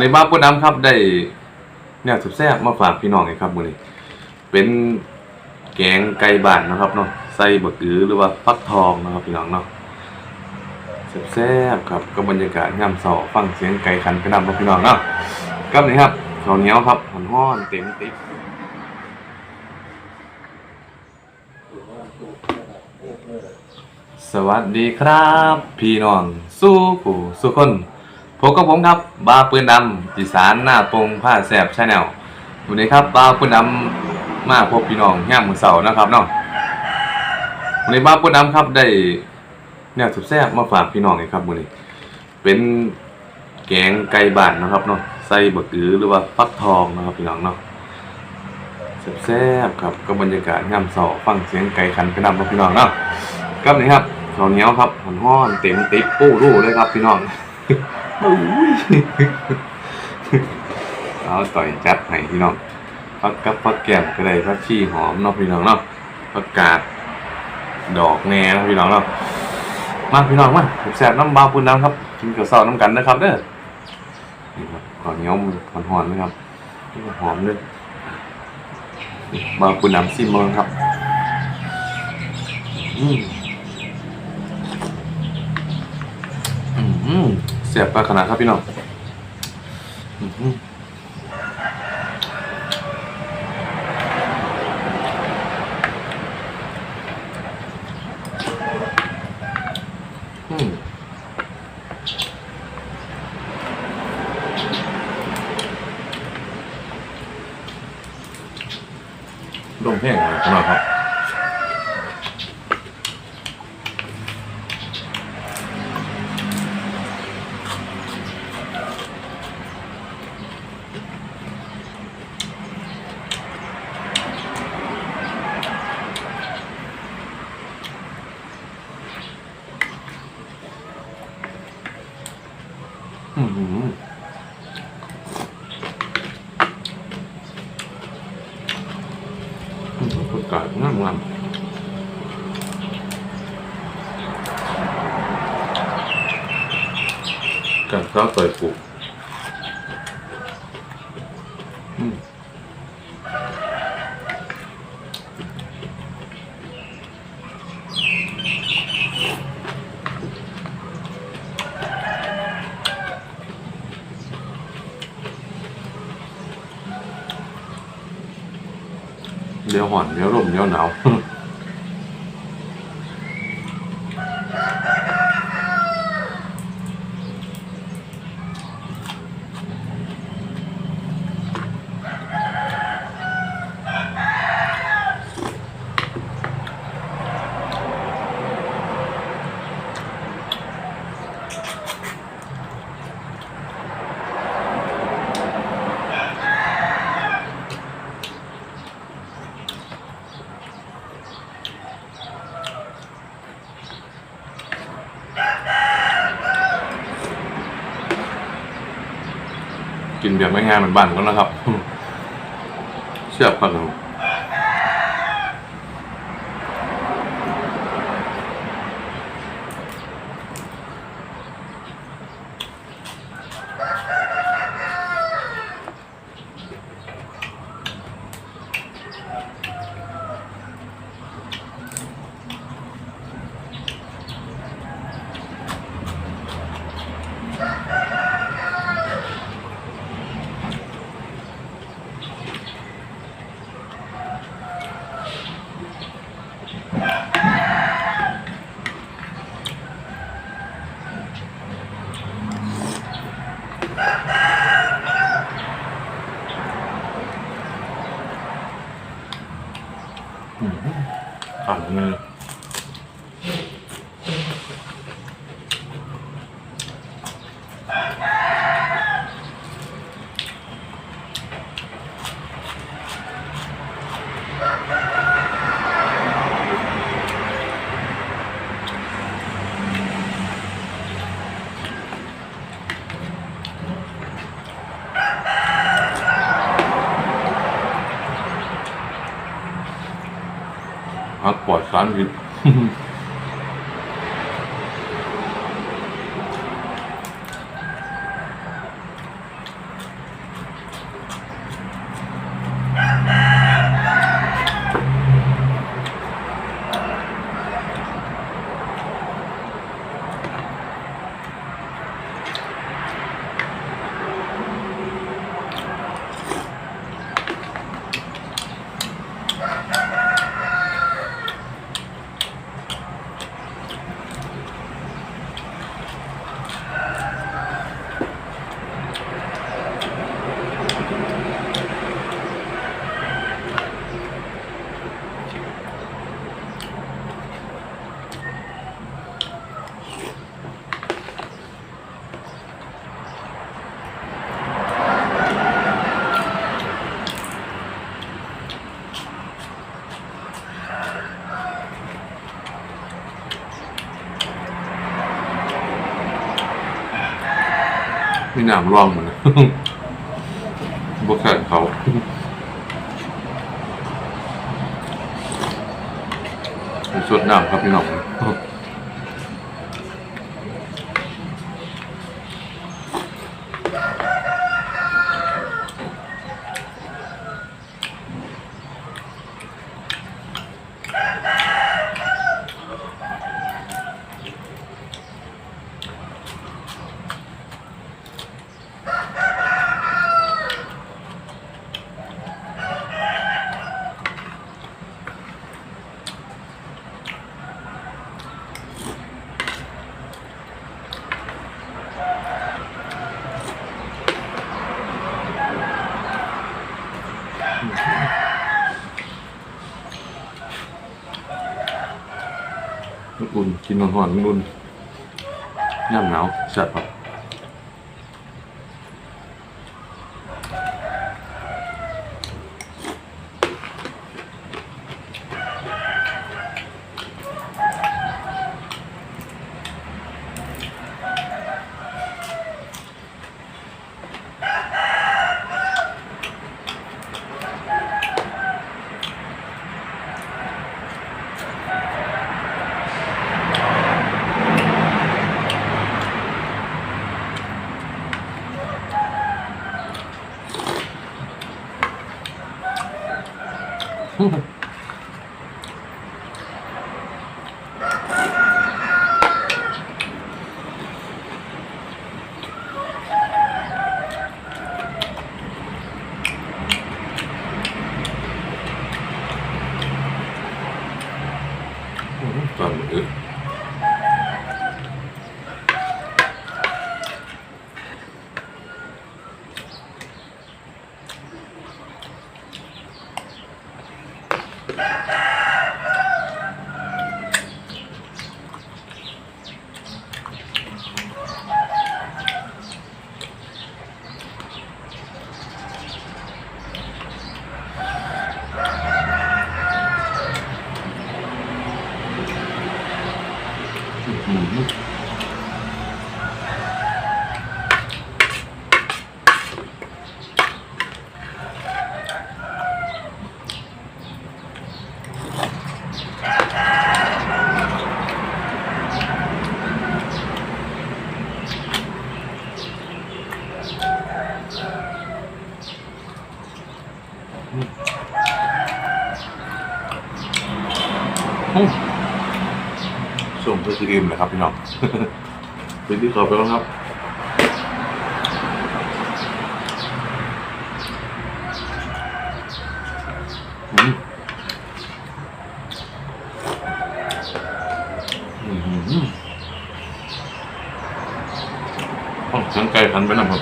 ในบ้านปุ้น้ำครับได้เนี่ยสุดแซ่บมาฝากพี่น้องเลยครับมื้อนี้เป็นแกงไก่บ้านนะครับเนาะใส่บะกือหรือว่าฟักทองนะครับพี่น้องเนาะแซ่บๆครับก็บรรยากาศยามเช้าฟังเสียงไก่ขันกระนำครับพี่น้องเนาะครับนี่ครับข้าวเหนียวครับฮ้อนเต็มติ๊กสวัสดีครับ พี่น้องสู้ผู้สู้คน พบกับผมครับบาปืนดำอีสานหน้าปงผ้าแสบชาแนลวันนี้ครับบาปืนดำมาพบพี่น้องย่มือเสานะครับเนาะวันนี้บาปืนดำครับได้เนี่ยสุดแซ่บมาฝากพี่น้องเลยครับวันนี้ เป็นแกงไก่บ้านนะครับเนาะใส่บะกือหรือว่าฟักทองนะครับพี่น้องเนาะแซ่บครับก็บรรยากาศย่ำเสาฟังเสียงไก่ขันกระนำครับพี่น้องเนาะครับนี่ครับข้าวเหนียวครับห้อนเต็มติ๊บปู้รูเลยครับพี่น้อง เอาต่อยจัดให้พี่น้องพักกับพักแก้มก็ได้พักชีหอมเนาะพี่น้องเนาะพักกาดดอกแหน่นะพี่น้องเนาะมาพี่น้องมาแซ่บน้ำบาปุนน้ำครับกินกับซอสน้ำกันนะครับเด้อนี่ครับข้าวเหนียวมันหอนๆนะครับนี่หอมเลยบาปุนน้ำซิมเมอร์ครับอืมอืม เสียบปลาขนาดครับพี่น้องอืมอืมลมแห้งเลยพี่น้องครับ อืมอืม ผักกาดงามงามการข้าวต่อยปูอืม สียวหอนเดี๋ยวร่มเดี๋ยวหนาว แบบง่ายๆเหมือนบ้านก็นะครับเชื่อพันธุ์อ่าน ปลอดสารพิษ ยามร่องมันบกแข่งเขาสุดน้ำครับพี่น้อง อุ่น กินหอนๆอุ่นย่ำหนาวแซ่บครับ ตอ ส่งเพื่อคืออิ่มเลยครับพี่น้องเป็นที่ขอบไปแล้วครับอืมอืมอืมอ๋อเสียงไก่พันไปนะครับ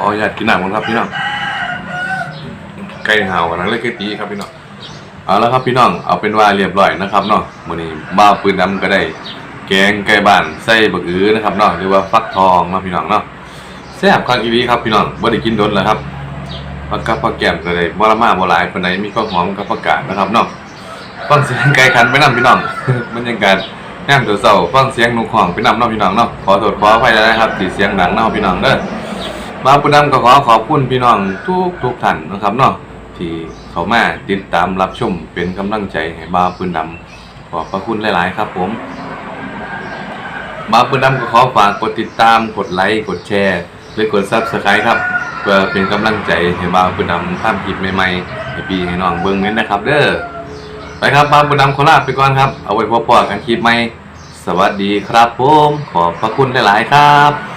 เอาขออนุญาตกินหน้ำก่อนครับพี่น้องไก่ห่าวกันนั้นเลยไก่ตีครับพี่น้องเอาแล้วครับพี่น้องเอาเป็นว่าเรียบร้อยนะครับเนาะมื้อนี้บ้าปืนดำก็ได้ แกงไก่บ้านใส่บักอื้อนะครับเนาะหรือว่าฟักทองเนาะพี่น้องเนาะแซ่บคักอีหลีครับพี่น้องบ่ได้กินโดนแล้วครับผักกับผักแก้มก็ได้บ่ละมาบ่หลายปานใดมีข้าวหอมกับผักกาดนะครับเนาะฟังเสียงไก่ขันไปนํพี่น้องบรรยากาศยามเช้าฟังเสียงนกของไปนํเนาะพี่น้องเนาะขอโทษขออภัยนะครับที่เสียงดังเนาะพี่น้องเด้อ บาปุณำก็ขอขอบคุณพี่น้องทุกทุกท่านนะครับเนาะที่เขามาติดตามรับชมเป็นกำลังใจให้บาปุณำขอบพระคุณหลาย ๆ ครับผมบาปุณำก็ขอฝากกดติดตามกดไลค์กดแชร์หรือกดซับสไครต์ครับเพื่อเป็นกำลังใจให้บาปุณำทำคลิปใหม่ๆให้พี่ให้น้องเบิ่งเน้นนะครับ เด้อไปครับบาปุณำขอลาไปก่อนครับเอาไว้พบกันคลิปใหม่สวัสดีครับผมขอบพระคุณหลาย ๆ ครับ